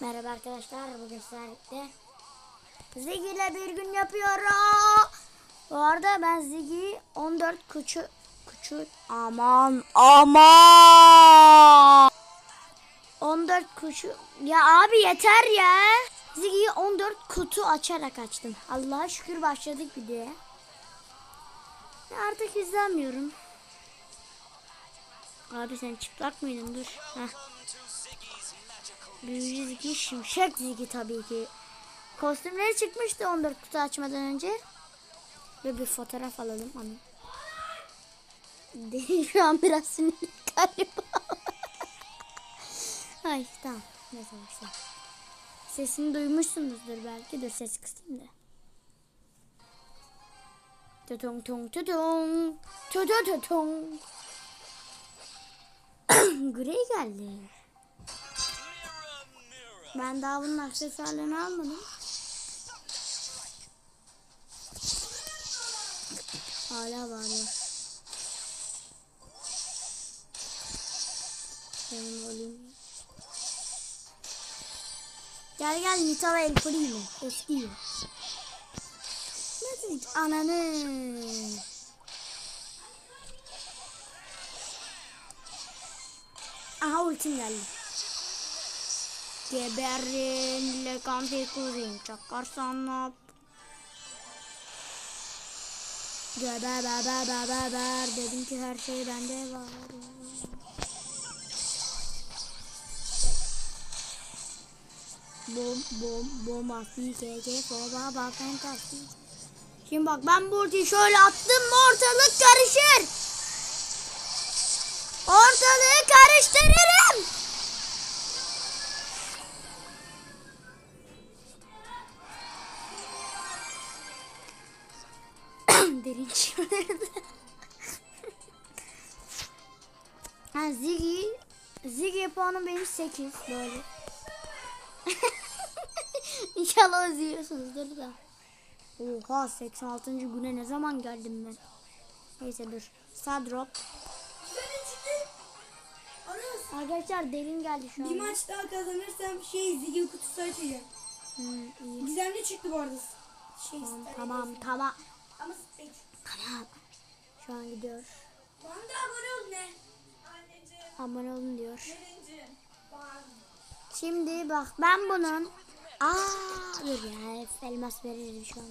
Merhaba arkadaşlar. Bugün sizlerle Ziggy ile bir gün yapıyorum. Bu arada ben Ziggy 14 küçük küçük aman aman 14 küçük ya abi yeter ya. Ziggy'yi 14 kutu açarak açtım. Allah'a şükür başladık videoya. Ya Artık izlemiyorum. Abi sen çıplak mıydın? Dur. Heh. Büyücü Ziggy, Şimşek Ziggy tabii ki. Kostümleri çıkmıştı 14 kutu açmadan önce. Ve bir fotoğraf alalım ama. Değil şu an biraz sinirli galiba. Ay tamam. Neyse başla. Sesini duymuşsunuzdur belki. Dur ses kısayım da. Tutong tong tutong. Tutong tutong. Grey geldi. Ben daha bunun aksesuarlarını almadım. Hala ya. Benim olayım. Gel gel Nita ve El Primo. Eski. Nasıl hiç ananı? Aha ultim geldi. Geberin lekanti kuzin çakarsan ne yap? Geber beber beber beber dedim ki her şey bende var. Bom bom bom afi keke soba bak fantastik. Şimdi bak ben bu ultiyi şöyle attım mı ortalık karışır. Ortalığı karıştırırım. Ha Ziggy Ziggy puanım benim 8 böyle. İnşallah izliyorsunuzdur da. Oha 86. güne ne zaman geldim ben? Neyse dur. Sağ drop. Aras Arkadaşlar derin geldi şu an. bir maç daha kazanırsam şey zigi kutusu açacağım. Hmm, iyi. Gizemli çıktı bu arada. Şey, Tamam tamam tamam. Ama spek. Tamam. Şu an gidiyor. Bana da abone ol ne? Anneciğim. Abone olun diyor. Birinci. Şimdi bak ben bunun Aa dur ya elmas veririm şu an.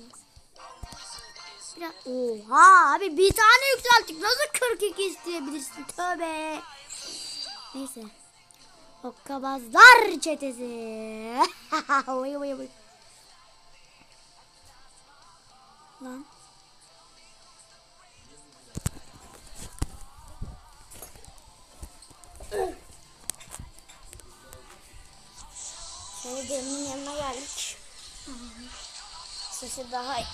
Biraz Oha abi bir tane yükselttik. Nasıl 42 isteyebilirsin? Tövbe. Neyse. Hokkabazlar çetesi. Oy, oy, oy. Lan. Şimdi Demir'in yanına geldik. Sesi daha iyi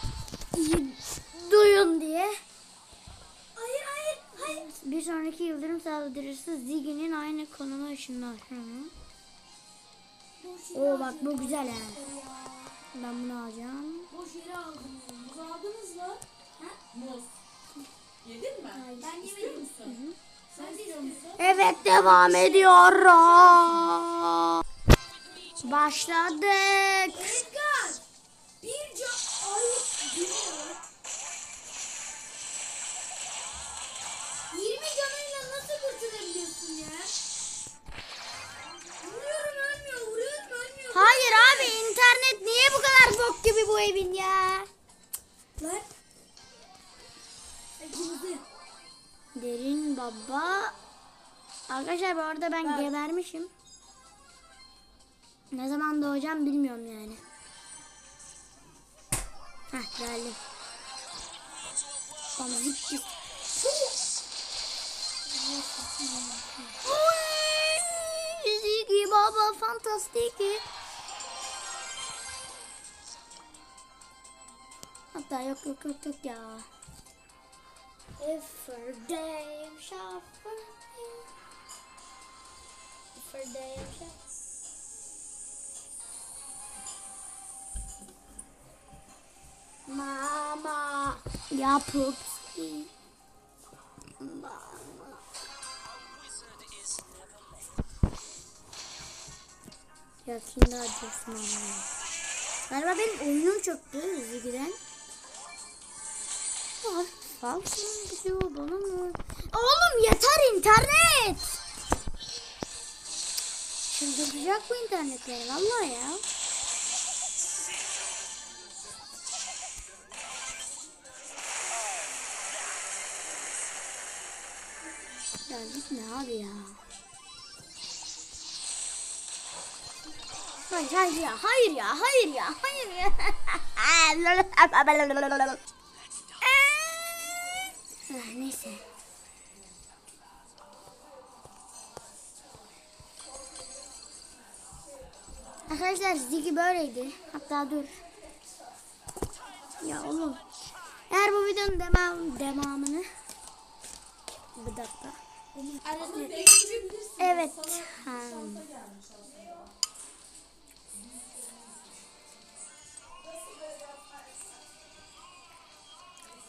duyun diye. Hayır hayır hayır. Bir sonraki yıldırım saldırısı Ziggy'nin aynı konuma ışınlar. Oo bak bu güzel ha. Ben bunu alacağım. Boş yere aldım. Muz aldınız mı? Ha? Muz. Yedin mi? Ben yemedim. Sen de istiyor musun? Evet devam ediyoruz. Başladık. Edgar. Bir can. Ay. Bir can. 20 canıyla nasıl kurtulabiliyorsun ya? Vuruyorum ölmüyor, vuruyorum ölmüyor. Hayır abi internet niye bu kadar bok gibi bu evin ya? Lan. Derin baba. Arkadaşlar bu arada ben Bak. gebermişim. Ne zaman doğacağım bilmiyorum yani. Heh geldim. Tamam gitti. Ziggy baba fantastik. Hatta yok yok yok yok ya. If for day. If for day shuffle. Yapıp Ya Kinder adresim anlamadım. Galiba benim oyunum çöktü hızlı giden. Var. Falsın gidiyor bana mı? Oğlum yeter internet. Çıldıracak bu internetleri valla ya. Ya gitme abi ya. Hayır hayır ya hayır ya hayır ya hayır ya. Neyse. Arkadaşlar Ziggy böyleydi. Hatta dur. Ya oğlum. Eğer bu videonun devam, devamını bir dakika. Evet. Ha.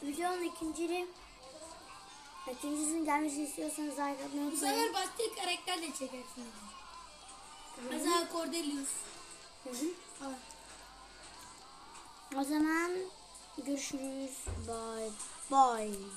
Videonun ikincili ikincisinin gelmesini istiyorsanız atmayı Bu sefer başka karakter de çekersin. Mesela Cordelius. Al. O zaman görüşürüz. Bye. Bye.